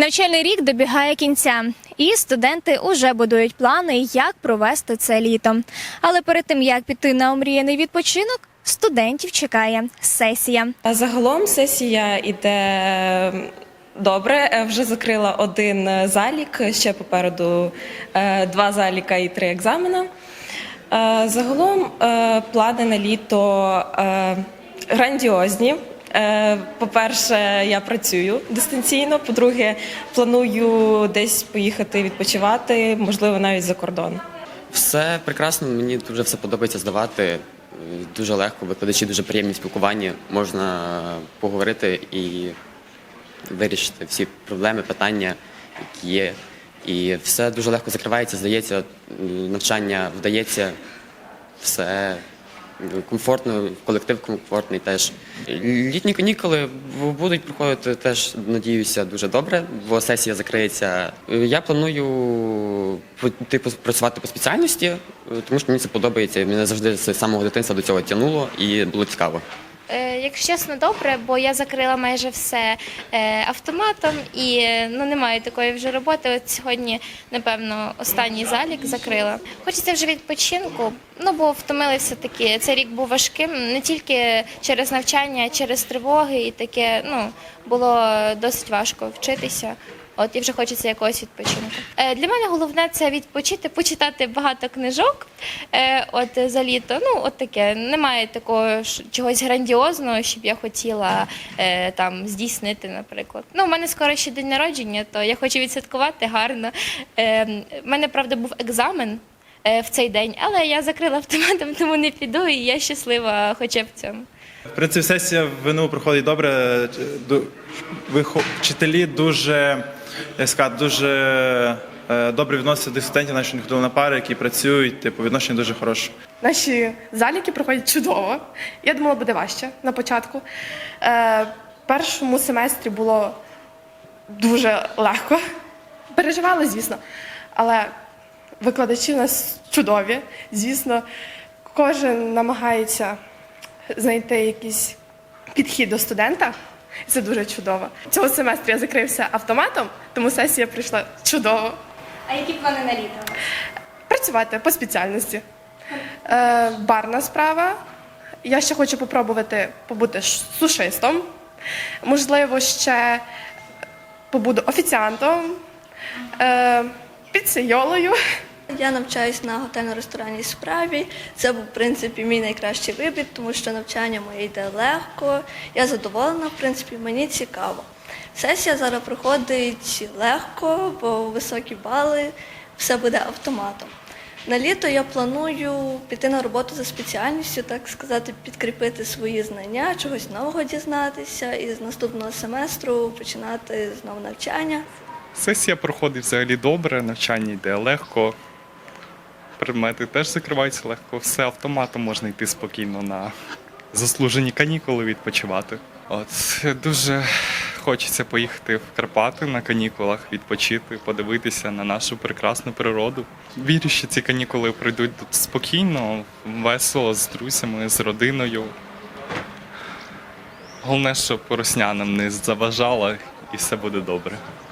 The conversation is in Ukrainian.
Навчальний рік добігає кінця, і студенти уже будують плани, як провести це літо. Але перед тим як піти на омріяний відпочинок, студентів чекає сесія. Загалом сесія іде добре. Е, Вже закрила один е, залік, ще попереду е, два заліка і три екзамена. Загалом плани на літо грандіозні. Е, По-перше, я працюю дистанційно. По-друге, планую десь поїхати відпочивати, можливо, навіть за кордон. Все прекрасно, мені дуже все подобається здавати. Дуже легко, викладачі дуже приємні в спілкуванні. Можна поговорити і вирішити всі проблеми, питання, які є. І все дуже легко закривається, здається, навчання вдається, все комфортно, колектив комфортний теж. Літні канікули будуть проходити теж, надіюся, дуже добре, бо сесія закриється. Я планую типу, працювати по спеціальності, тому що мені це подобається. Мене завжди з самого дитинства до цього тягнуло і було цікаво. Е, Якщо чесно, добре, бо я закрила майже все е, автоматом і е, ну немає такої вже роботи. От сьогодні, напевно, останній залік закрила. Хочеться вже відпочинку. Ну бо втомили все таки. Цей рік був важким не тільки через навчання, а через тривоги, і таке ну було досить важко вчитися. От і вже хочеться якогось відпочинку. Е, для мене головне це відпочити, почитати багато книжок. Е, от е, за літо. Ну, от таке. Немає такого чогось грандіозного, щоб я хотіла е, там здійснити, наприклад. Ну, у мене скоро ще день народження, то я хочу відсвяткувати гарно. Е, в мене правда був екзамен. е, В цей день, але я закрила автоматом, тому не піду, і я щаслива хоча б цьому. В принципі, сесія в ВНУ проходить добре. Вчителі дуже, як сказати, дуже е, добре відносяться до студентів, наші не ходили на пари, які працюють, типу, відношення дуже хороше. Наші заліки проходять чудово. Я думала, буде важче на початку. Е, першому семестрі було дуже легко. Переживали, звісно. Але викладачі у нас чудові. Звісно, кожен намагається знайти якийсь підхід до студента. Це дуже чудово. Цього семестру я закрився автоматом, тому сесія прийшла чудово. А які плани на літо? Працювати по спеціальності. Е, барна справа. Я ще хочу попробувати побути сушистом. Можливо, ще побуду офіціантом, е, піцейолою. Я навчаюсь на готельно-ресторанній справі. Це був в принципі мій найкращий вибір, тому що навчання моє йде легко. Я задоволена, в принципі, мені цікаво. Сесія зараз проходить легко, бо високі бали, все буде автоматом. На літо я планую піти на роботу за спеціальністю, так сказати, підкріпити свої знання, чогось нового дізнатися і з наступного семестру починати знову навчання. Сесія проходить взагалі добре, навчання йде легко. Предмети теж закриваються легко. Все автоматом можна йти спокійно на заслужені канікули відпочивати. От дуже хочеться поїхати в Карпати на канікулах, відпочити, подивитися на нашу прекрасну природу. Вірю, що ці канікули пройдуть тут спокійно, весело з друзями, з родиною. Головне, щоб роснянам не заважало і все буде добре.